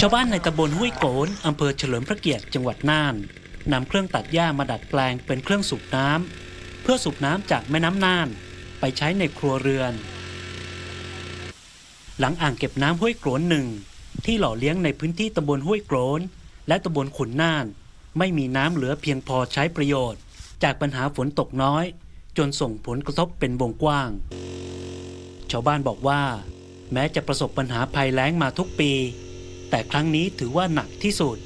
ชาวบ้านในตำบลห้วยโกนอำเภอเฉลิมพระเกียรติจังหวัดน่านนำเครื่องตัดหญ้ามาดัดแปลงเป็นเครื่องสูบน้ำเพื่อสูบน้ำจากแม่น้ำน่าน ไปใช้ในครัวเรือน หลังอ่างเก็บน้ำห้วยโกรนหนึ่งที่หล่อเลี้ยงในพื้นที่ตำบลห้วยโกรนและตำบลขุนน่าน ไม่มีน้ำเหลือเพียงพอใช้ประโยชน์ จากปัญหาฝนตกน้อย จนส่งผลกระทบเป็นวงกว้าง ชาวบ้านบอกว่า แม้จะประสบปัญหาภัยแล้งมาทุกปี แต่ครั้งนี้ถือว่าหนักที่สุด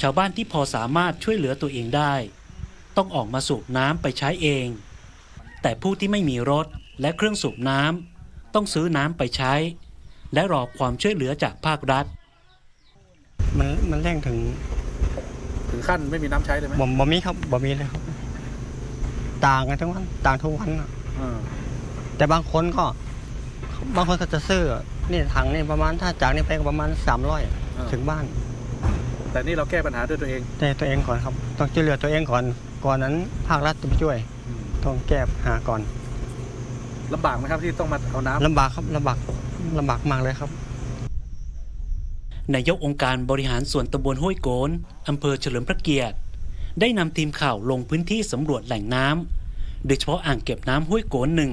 ชาวบ้านที่พอสามารถช่วยเหลือตัวเองได้ ต้องออกมาสูบน้ำไปใช้เอง แต่ผู้ที่ไม่มีรถและเครื่องสูบน้ำต้องซื้อน้ำไปใช้ และรอความช่วยเหลือจากภาครัฐ มันมันแรงถึงถึงขั้นไม่มีน้ำใช้เลยไหมบ่บ่มีครับบ่มีเลยครับ ต่างกันทั้งวันต่างทุกวันอะเออแต่บางคนก็ บางคนก็จะซื้อนี่ถังนี่ประมาณถ้าจากนี่ไปก็ประมาณ300 ถึงบ้าน แต่นี่เราแก้ปัญหาด้วยตัวเองแต่ตัวเองก่อนครับ ต้องช่วยเหลือตัวเองก่อน ก่อนนั้นภาครัฐจะมาช่วย ต้องแก้ปัญหาก่อนลำบากไหมครับที่ต้องมาเอาน้ำ ลำบากครับลำบากลำบากมากเลยครับ นายกองค์การบริหารส่วนตำบลห้วยโกน อำเภอเฉลิมพระเกียรติ ได้นำทีมข่าวลงพื้นที่สำรวจแหล่งน้ำ โดยเฉพาะอ่างเก็บน้ำห้วยโกนหนึ่ง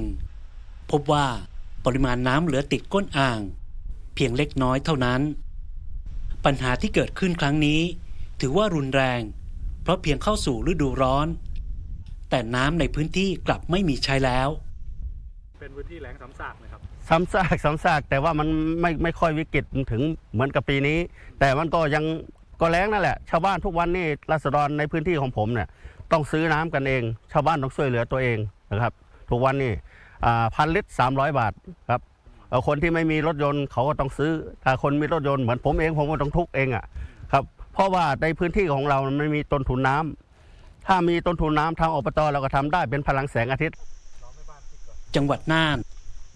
พบว่า ปริมาณน้ำเหลือติดก้นอ่าง เพียงเล็กน้อยเท่านั้น ปัญหาที่เกิดขึ้นครั้งนี้ ถือว่ารุนแรง เพราะเพียงเข้าสู่ฤดูร้อน แต่น้ำในพื้นที่กลับไม่มีใช้แล้ว เป็นพื้นที่แหลงสำสากนะครับซ้ำซากซ้ำซากแต่ว่ามันไม่ไม่ค่อยวิกฤตถึงเหมือนกับปีนี้ แต่มันก็ยังก็แรงนั่นแหละชาวบ้านทุกวันนี่รัษฎรในพื้นที่ของผมเนี่ยต้องซื้อน้ำกันเอง ชาวบ้านต้องช่วยเหลือตัวเองนะครับ ทุกวันนี่ พันลิตร300บาทครับคนที่ไม่มีรถยนต์เขาก็ต้องซื้อ ถ้าคนมีรถยนต์เหมือนผมเองผมก็ต้องทุกเองอะครับ เพราะว่าในพื้นที่ของเรามันไม่มีต้นทุนน้ำถ้ามีต้นทุนน้ำทางอบตเราก็ทำได้เป็นพลังแสงอาทิตย์ จังหวัดน่าน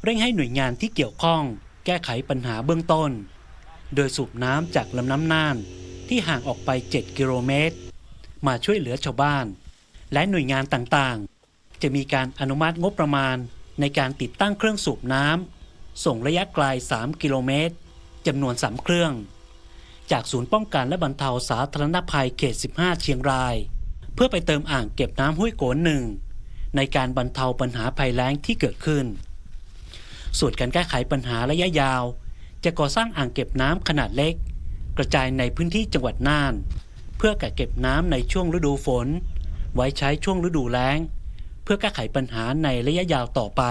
เร่งให้หน่วยงานที่เกี่ยวข้อง แก้ไขปัญหาเบื้องต้น โดยสูบน้ำจากลำน้ำน่านที่ห่างออกไป 7 กิโลเมตร มาช่วยเหลือชาวบ้าน และหน่วยงานต่างๆ จะมีการอนุมัติงบประมาณ ในการติดตั้งเครื่องสูบน้ำส่งระยะไกล 3 กิโลเมตรจำนวน 3 เครื่อง จากศูนย์ป้องกันและบรรเทาสาธารณภัยเขต 15 เชียงราย เพื่อไปเติมอ่างเก็บน้ำห้วยโกนหนึ่งในการบรรเทาปัญหาภัยแล้งที่เกิดขึ้น ส่วนการแก้ไขปัญหาระยะยาว จะก่อสร้างอ่างเก็บน้ำขนาดเล็ก กระจายในพื้นที่จังหวัดน่าน เพื่อกักเก็บน้ำในช่วงฤดูฝน ไว้ใช้ช่วงฤดูแล้ง พื่อแก้ไขปัญหาในระยะยาวต่อไป